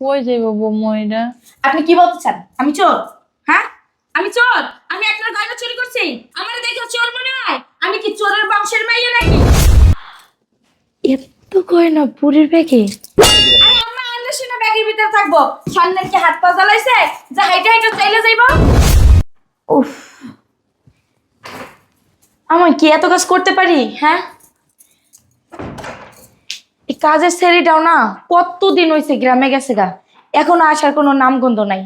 কই যাইব এটা? আপনি কি বলতে চান? আমি চোর। হ্যাঁ? আমি চোর। আমি আপনার গয়না চুরি করছি। আমার দেখে চোর মনে হয়। আমি কি চোরের বংশের মাইয়া নাকি? এত গয়না পুরীর ব্যাগে? আরে আম্মা আমরা শুনে ব্যাগের ভিতরে থাকব। সামনে কি হাত পা জ্বালাইছে? যা হাইটা হাইটা চাইলে যাইবো। উফ। আমার কি এত কাজ করতে পারি? হ্যাঁ? কাজের ছেলেটাও না কতদিন হয়েছে গ্রামে গেছে গা। এখনও আসার কোনো নামগন্ধ নাই।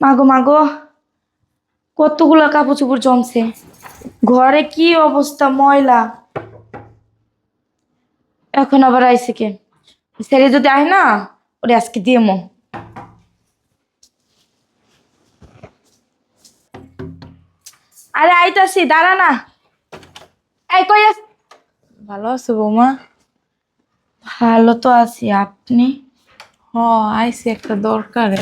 মাগো মাগো, কতগুলো কাপড় চোপড় জমছে। ঘরে কি অবস্থা, ময়লা। এখন আবার আইসে কে? ছেলে যদি আয় না, ওরে আজকে দিয়ে মো। আরে আইতাছি, দাঁড়া না। ভালো আছে বৌমা? ভালো তো আছি আপনি? হ আইসি একটা দরকারে।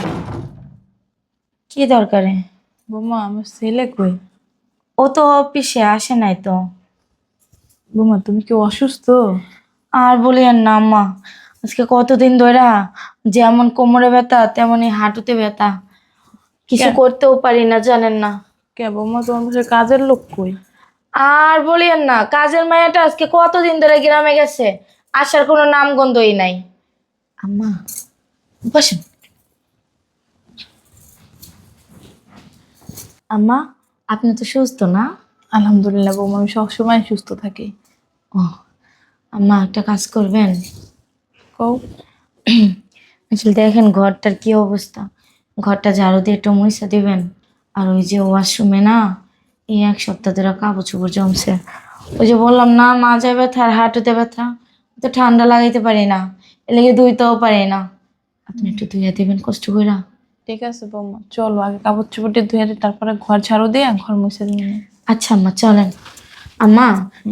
কি দরকারে? বৌমা আমার ছেলে কই? ও তো অফিসে আসে নাই তো। বৌমা তুমি কি অসুস্থ? আর বলি আর না আম্মা আজকে কতদিন ধরে যেমন কোমরে ব্যথা তেমনই হাঁটুতে ব্যথা। কিছু করতেও পারি না জানেন না। কে বৌমা তোমার পাশে কাজের লোক কই? আর বলিয়েন না কাজের মায়াটা আজকে কতদিন ধরে গ্রামে গেছে? আসার কোনো নামগন্ধই নাই। আম্মা বসেন। আম্মা আপনি তো সুস্থ না? আলহামদুলিল্লাহ বৌমা আমি সবসময় সুস্থ থাকি। ও আম্মা একটা কাজ করবেন? কও। আসলে দেখেন ঘরটার কি অবস্থা। ঘরটা ঝাড়ু দিয়ে একটু মুইসা দিবেন। আর ওই যে ওয়াশরুমে না এই এক সপ্তাহ ধরে কাপড় চোপড় জমছে। ওই যে বললাম না মাঝে ব্যথা আর হাঁটুতে ব্যথা। তো ঠান্ডা লাগাইতে পারি না এলেগে ধুইতেও পারি না। আপনি একটু ধুইয়া দিবেন কষ্ট কইরা। ঠিক আছে বৌমা চলো আগে কাপড় চোপড়টি ধুয়ে দিই, তারপরে ঘর ঝাড়ু দিয়ে ঘর মুছে দিই। আচ্ছা আম্মা চলেন। আম্মা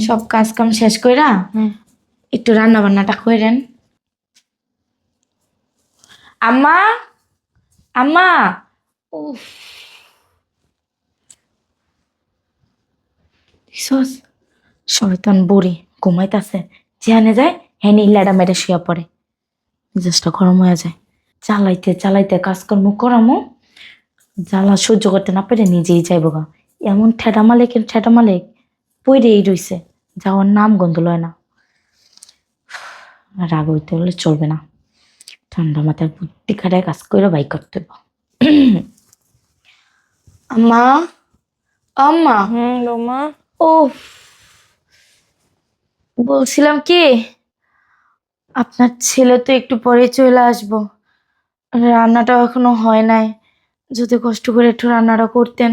সব কাজ কাম শেষ কইরা একটু রান্না বান্নাটা কইরেন। আম্মা আম্মা। উফ। দেখছস শয়তান বুড়ি ঘুমাইতাছে। যেখানে যায় হ্যানি ল্যাডা মেরে শুয়ে পড়ে। মেজাজটা গরম হয়ে যায়। চালাইতে চালাইতে কাজকর্ম করামো জ্বালা সহ্য করতে না পেরে নিজেই যাইব গা। এমন ঠেটা মালিকের ঠেডা মালিক পইরেই রইছে যাওয়ার নাম গন্ধ লয় না। রাগ হইতে হলে চলবে না। ঠান্ডা মাথায় বুদ্ধি খাটায় কাজ করে বাই করতে হইব। আম্মা আম্মা। হুম ও বলছিলাম কি আপনার ছেলে তো একটু পরে চলে আসব। রান্নাটাও এখনও হয় নাই। যদি কষ্ট করে একটু রান্নাটা করতেন।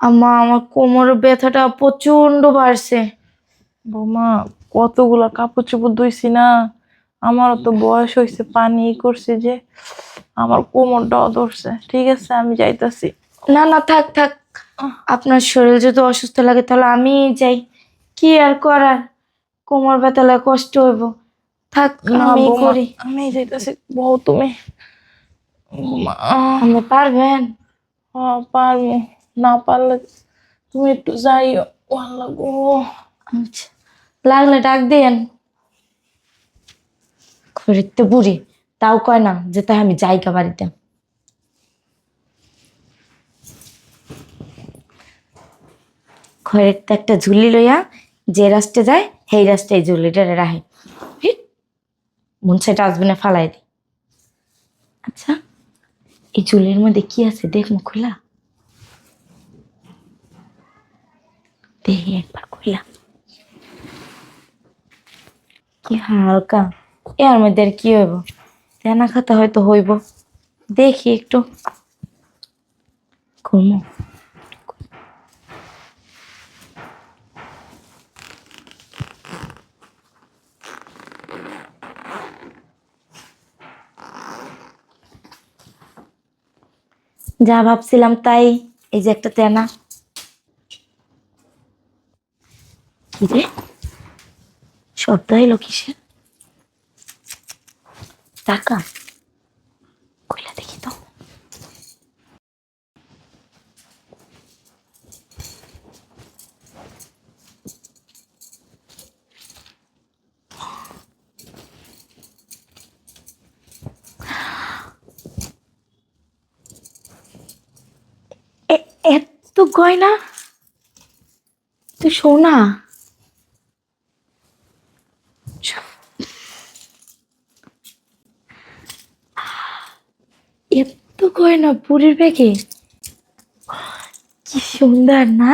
আম্মা আমার কোমর ব্যথাটা প্রচণ্ড বাড়ছে। বৌমা কতগুলো কাপড় চোপড় ধুইছি না। আমারও তো বয়স হয়েছে পানি করছে যে আমার কোমরটাও ধরছে। ঠিক আছে আমি যাইতাছি। না না থাক থাক। আপনার শরীর যদি অসুস্থ লাগে তাহলে আমি যাই। কি আর করার? কোমর ব্যথা লাগে কষ্ট হইব। থাক না আমি করি। আমি যাইতাছি। বউ তুমি? আপনি পারবেন? হ্যাঁ, পারব। না পারলে তুমি একটু যাইও। ভালো গো। আচ্ছা লাগলে ডাক দেন। তো বুড়ি তাও কয় না যে তাই আমি যাইকা বাড়িতে। ঘরের তো একটা ঝুলি লইয়া যে রাস্তে যায় সেই রাস্তায় ঝুলিটা রাহে মন সেটা ডাস্টবিনে ফালাই দি। আচ্ছা এই ঝুলির মধ্যে কি আছে? দেখমু খোলা। দেখি একবার খোলা। কি হালকা। এর মধ্যে আর কি হইব? তেনা খাতা হয়তো হইব। দেখি একটু। ঘুমো। যা ভাবছিলাম তাই এই যে একটা তেনা। কি রে? শব্দ এলো কিসের? টাকা কইলা দেখি তো এত গয়না? তুই সোনা? এত গয়না পুরীর ব্যাগে? কি সুন্দর, না?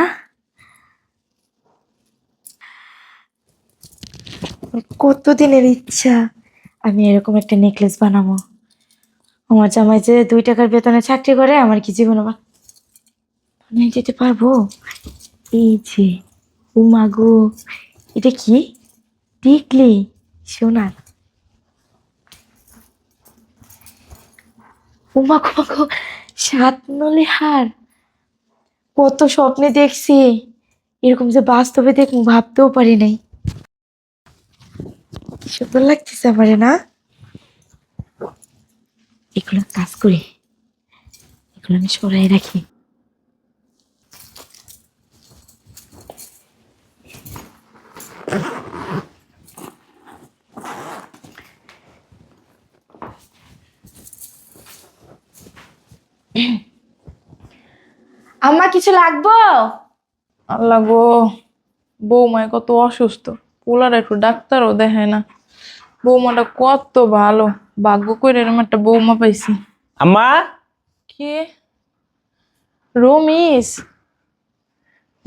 কত দিনের ইচ্ছা আমি এরকম একটা নেকলেস বানাবো? আমার জামাই যে দুই টাকার বেতনে চাকরি করে, আমার কি জীবনে বানিয়ে যেতে পারব? এই যে, উমা গো, এটা কি? টিকলি সোনার। উমাগো মাগো সাত নলে হার। কত স্বপ্নে দেখছি। এরকম যে বাস্তবে দেখব ভাবতেও পারি নাই। সুন্দর লাগতেছে আমারে, না? এগুলো কাজ করি। এগুলো আমি সরাই রাখি। আম্মা কিছু লাগবো? আল্লাহ গো বৌমায় কত অসুস্থ। পোলার একটু ডাক্তারও দেখে না। বৌমাটা কত ভালো। ভাগ্য করে এরকম একটা বৌমা পাইছি। আম্মা? কে? রমিস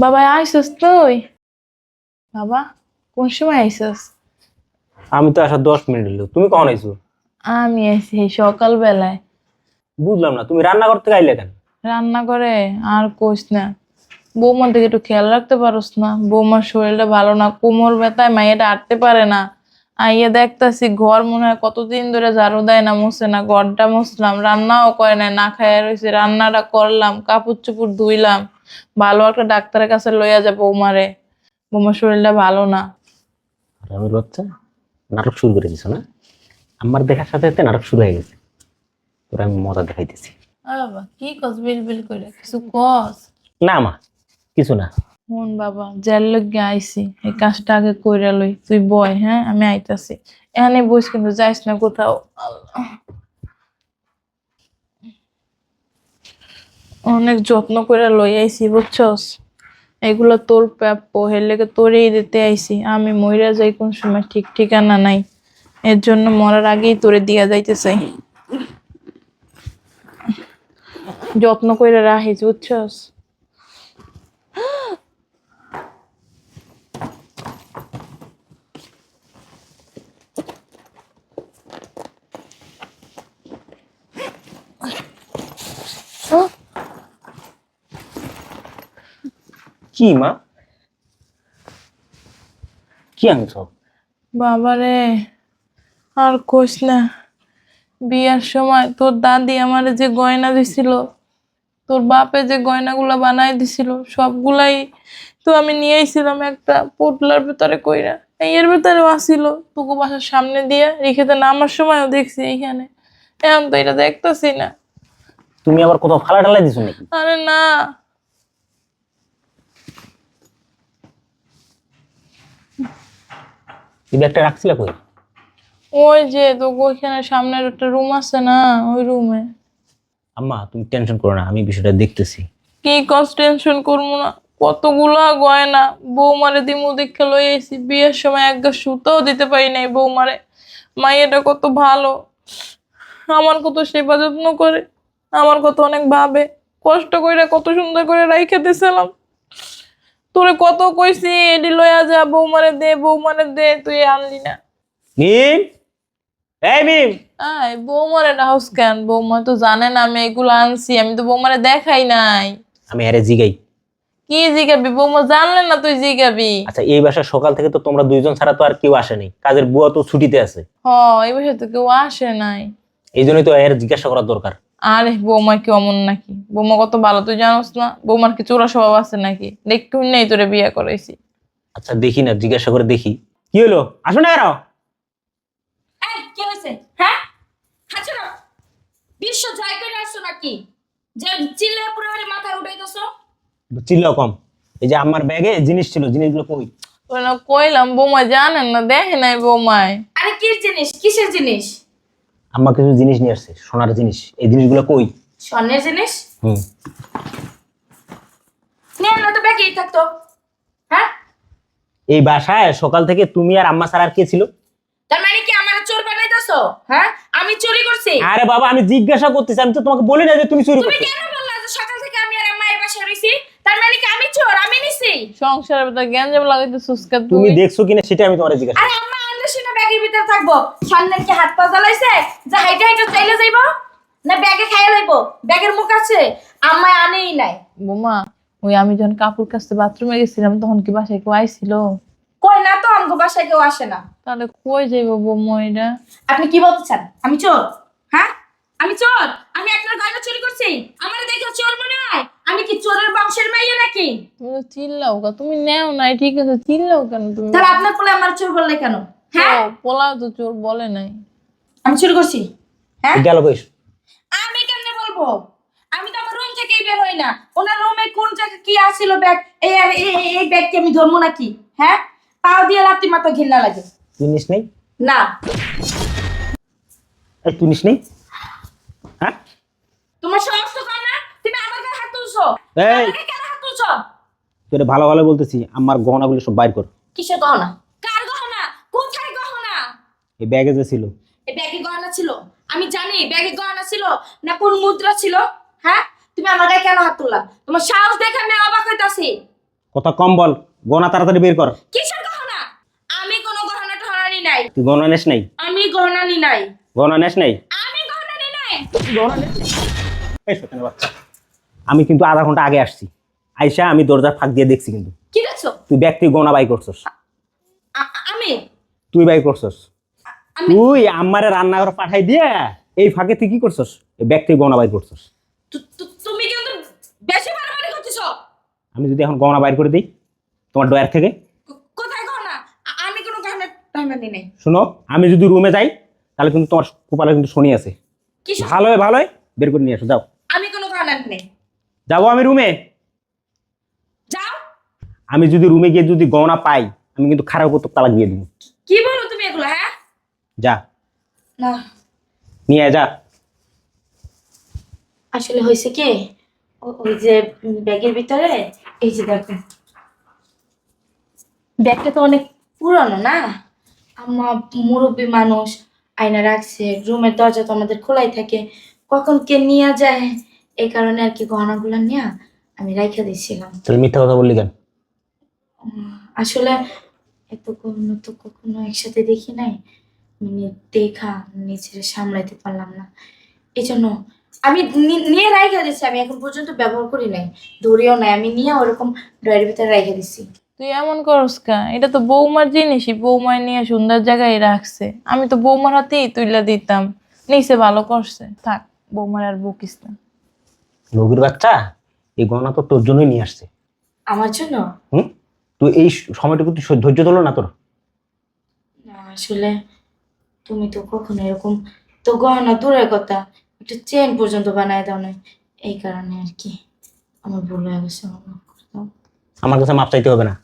বাবা আইসস তুই? বাবা কোন সময় আইসস? আমি তো আসার দশ মিনিট হলো। তুমি কখন আইছো? আমি আইসি এই সকালবেলায়। বুঝলাম না। তুমি রান্না করতে গাইলে কেন? রান্না করে আর কোস না। বৌমার দিকে একটু খেয়াল রাখতে পারোস না। বৌমার শরীরটা ভালো না, কোমর ব্যথায় মাইয়াটা আটতে পারে না। আইয়া দেখতাছি ঘর মনে হয় কতদিন ধরে ঝাড়ু দেয় না, মুছে না, ঘরটা মুছলাম, রান্নাও করে না না খাইয়া রয়েছে রান্নাটা করলাম, কাপড় চুপুর ধুইলাম। ভালো একটা ডাক্তারের কাছে লইয়া যা বৌমারে। বৌমার শরীরটা ভালো না। আর আমি বাচ্চা নাটক শুরু করে দিছো না? আমার দেখার সাথে সাথে নাটক শুরু হয়ে গেছে। তোরা আমি মজা দেখাইতেছি। বাবা কি কস বিল বিল করে কিছু কস? না মা কিছু না। মন বাবা যার লগে আইছি এই কাজটা আগে কইরা লই তুই বয় হ্যাঁ? আমি আইতাছি। এখানে বস কিন্তু যাইস না কোথাও। অনেক যত্ন করে লই আইছি বুঝছস? এগুলো তোর প্রাপ্য এর লেগে তোরেই দিতে আইছি। আমি মইরা যাই কোন সময় ঠিক ঠিকানা নাই। এর জন্য মরার আগেই তোরে দিয়া যাইতে চাই। যত্ন করে রাখিস বুঝছস? কি মা? কি আনছো? বাবারে আর কোস না বিয়ার সময় তোর দাদি আমারে যে গয়না দিছিল তোর বাপে যে গয়নাগুলা বানাই দিছিল সবগুলাই তো আমি নিয়ে আইছিলাম একটা পোটলার ভেতরে কইরা। এর ভেতরেও আসিল তোকে বাসার সামনে দিয়ে রেখেতে নামার সময়ও দেখছি এইখানে। এখন তো এটা দেখতেছি না। তুমি আবার কোথাও ফালা ঢালাই দিছো নাকি? আরে না। এই ব্যাগটা রাখছিলে কই? ওই যে তো ওইখানে সামনের একটা রুম আছে না ওই রুমে আম্মা তুমি টেনশন করো না আমি বিষয়টা দেখতেছি। কি কষ্ট টেনশন করব না? কতগুলা গয়না বৌমারে দিমু দেখে লই আইছি। বিয়ের সময় এক গা সুতাও দিতে পারি নাই বৌমারে। মাইয়াটা কত ভালো। আমার কত সেবা যত্ন করে আমার কত অনেক ভাবে। কষ্ট করে কত সুন্দর করে রাইখে দিছিলাম। তোরে কত কইছি এডি লইয়া যা বৌমারে দে বৌমারে দে তুই আনলি না। মিম এই মিম আয় বৌমারে কেন? বৌমা তো জানে না আমি এগুলো আনছি আমি তো বৌমারে দেখাই নাই। আমি আরে জিগাই। কি জিগাবি? বৌমা জানলে না তুই জিগাবি। আচ্ছা এই বাসার সকাল থেকে তো তোমরা দুইজন ছাড়া তো আর কেউ আসেনি কাজের বুয়া তো ছুটিতে আছে। হ এই বছর তো কেউ আসে নাই। এই জন্যই তো এর জিজ্ঞাসা করার দরকার। আরে বৌমা কি অমন নাকি? বৌমা কত ভালো তুই জানোস না? বৌমার কি চোরা স্বভাব আছে নাকি? দেখুন নেই তোরে বিয়ে করাইছি। আচ্ছা দেখি না জিজ্ঞাসা করে দেখি। কি হলো? আসো না এই কি হয়েছে হ্যাঁ হাঁচো না বিশ্ব জয় করে আসছো নাকি? যে চিল্লে পুরো মাথায় উঠাইতেছো চিল্লাও কম। এই যে আমার ব্যাগে জিনিস ছিল জিনিসগুলো কই? কইলাম বৌমা জানেন না দেখে নাই বৌমায়। আরে কি জিনিস? কিসের জিনিস? আম্মা কিছু জিনিস নিয়ে আসছে সোনার জিনিস। এই জিনিসগুলো কই? স্বর্ণের জিনিস? হুম। নিয়ে না তো ব্যাগেই থাকতো। হ্যাঁ? এই বাসায় সকাল থেকে তুমি আর আম্মা ছাড়া আর কে ছিল? তার মানে কি আমার চোর বানাইতেছো হ্যাঁ? আমি চুরি করছি। আরে বাবা আমি জিজ্ঞাসা করতেছি আমি তো তোমাকে বলি না যে তুমি চুরি তুমি কেন বললা যে সকাল থেকে আমি আর আম্মা এর বাসায় রইছি? তার মানে কি আমি চোর? আমি নিছি? সংসারের ভিতরে জ্ঞানজাম লাগাইতে সুস্কা তুমি তুই দেখছ কিনা সেটা আমি তোমার জিজ্ঞাসা আরে আম্মা আমরা শুনে ব্যাগের ভিতরে থাকব। সামনে কি হাত পা জ্বালাইছে? যে হাইটে হাইটে চাইলে যাইবো? না ব্যাগে খাইয়া লাইবো? ব্যাগের মুখ আছে? আম্মা আনেই নাই। বোমা ওই আমি যখন কাপড় কাচতে বাথরুমে গেছিলাম তখন কি বাসায় কেউ আইছিল? কই না তো আমগো বাসায় কেউ আসে না। তাহলে কই যাইব বোমা এটা? আপনি কি বলতে চান? আমি চোর হ্যাঁ? আমি চোর আমি আপনার গয়না চুরি করছি। আমার দেখে চোর মনে হয়? আমি কি চোরের বংশের মেয়ে নাকি? তুমি চিল্লাও কা তুমি নেও নাই ঠিক আছে চিল্লাও কেন তুমি? তাহলে আপনার পোলে আমার চোর বললে কেন? হ্যাঁ? পোলাও তো চোর বলে নাই। আমি চুরি করছি হ্যাঁ? গেল কইস আমি কেমনে বলব? আমি তো আমার রুম থেকেই বের হই না। ওনার রুমে কোন জায়গায় কি আসছিল ব্যাগ? এই আর এই এই- এই ব্যাগ কি আমি ধরবো নাকি? হ্যাঁ? পাও দিয়ে লাত্তি মাথা ঘৃণা লাগে। জিনিস নেই না? এই জিনিস নেই হ্যাঁ? তোমার সাহস তো কম না? তুমি আমার গায়ে হাত তুলছো। এই। কেন হাত তুলছো? তোরে ভালো ভালো বলতেছি আমার গহনাগুলো সব বাইর কর। কিসের গহনা? কার গহনা? কোথায় গহনা? এই ব্যাগে যে ছিল। এই ব্যাগে গহনা ছিল। আমি জানি ব্যাগে গহনা ছিল না কোন মুদ্রা ছিল? হ্যাঁ? তুমি আমার গায়ে কেন হাত তুললা? তোমার সাহস দেখে আমি অবাক হইতাছি। কথা কম বল গহনা তাড়াতাড়ি বের কর। কিসের গহনা আমি কোনো গহনা টহনা নি নাই। তুই গহনা নেস নাই? আমি গহনা নি নাই। গহনা নেস নাই? আমি গহনা নি নাই। এই শয়তানের বাচ্চা। আমি কিন্তু আধা ঘণ্টা আগে আসছি। আইসা আমি দরজার ফাঁক দিয়ে দেখছি কিন্তু। কি দেখছ? তুই ব্যাগ তুই গহনা বাই করছস। আমি? তুই বাই করছস। তুই আমারে রান্নাঘর পাঠাই দিয়ে এই ফাঁকে তুই কি করছস? এই ব্যাগ তুই গহনা বাই করছস। তুমি কিন্তু বেশি বাড়াবাড়ি করতেছো? আমি যদি এখন গহনা বাইর করে দিই তোমার ডয়ার থেকে কো- কোথায় গহনা আ- আমি কোনো গহনা টহনা নি নাই শোনো আমি যদি রুমে যাই তাহলে কিন্তু তোমার কপালে কিন্তু শনি আছে। ভালো হয় ভালো হয় বের করে নিয়ে আসো যাও। আমি কোনো নি নাই। যাব আমি রুমে যাও। আমি যদি রুমে গিয়ে যদি গহনা পাই আমি কিন্তু খারাপ করতে তালাক দিয়ে দিব। কি বলো তুমি এগুলো হ্যাঁ? যা। না। নিয়ে আয়, যা। আসলে হয়েছে কি ওই যে ব্যাগের ভিতরে এই যে দেখো। ব্যাগটা তো অনেক পুরানো না? আমার মুরব্বী মানুষ আয়না রাখছে রুমের দরজা তো আমাদের খোলাই থাকে। কখন কে নিয়ে যায় এই কারণে আর কি গহনাগুলো নিয়ে আমি রাইখা দিয়েছিলাম তাহলে মিথ্যা কথা বললি কেন? আসলে এত গহনা তো কখনো একসাথে দেখি নাই। মানে দেখা নিজের সামলাইতে পারলাম না। এই জন্য আমি নিয়ে রাইখা দিচ্ছি আমি এখন পর্যন্ত ব্যবহার করি নাই। ধরিও নাই আমি নিয়ে ওরকম ড্রয়ের ভিতরে রাইখা দিচ্ছি তুই এমন করস কা? এটা তো বৌমার জিনিসই। বৌমায় নিয়ে সুন্দর জায়গায় রাখছে। আমি তো বৌমার হাতেই তুইলা দিতাম। নিচে ভালো করছে। থাক বৌমার আর বকিস না। রোগীর বাচ্চা এই গহনা তো তোর জন্যই নিয়ে আসছে। আমার জন্য? হুম? তুই এই সময়টুকু তুই ধৈর্য ধরলো না তোর। না আসলে তুমি তো কখনো এরকম তো গহনা দূরের কথা একটা চেন পর্যন্ত বানায় দাও না এই কারণে আর কি। আমার ভুল হয়ে গেছে। আমার কাছে মাপ চাইতে হবে না।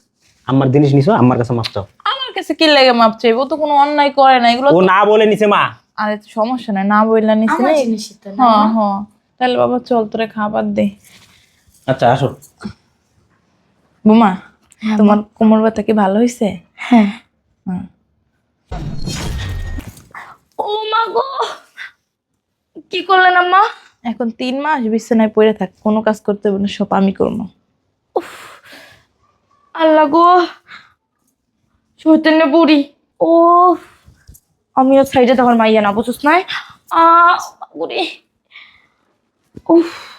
আমার জিনিস নিছো আমার কাছে মাপ চাও। আমার কাছে কি লাগে মাপ চাইব? ও তো কোনো অন্যায় করে না এগুলো ও না বলে নিছে মা। আরে সমস্যা নাই না বললা নিছি না জিনিসই তো না। হ্যাঁ হ্যাঁ। তাহলে বাবা চল তোরে খাবার দে। আচ্ছা আসো। বোমা তোমার কোমর ব্যথা কি ভালো হয়েছে হ্যাঁ। ও মা গো! কি করলেন আম্মা? এখন তিন মাস বিছানায় পড়ে থাক কোনো কাজ করতে হবে না সব আমি করব। আল্লাহ গো। চৈতন্য বুড়ি। ও আমিও সাইডে তখন মাইয়া না, বুঝুস নাই? আ বুড়ি। উফ।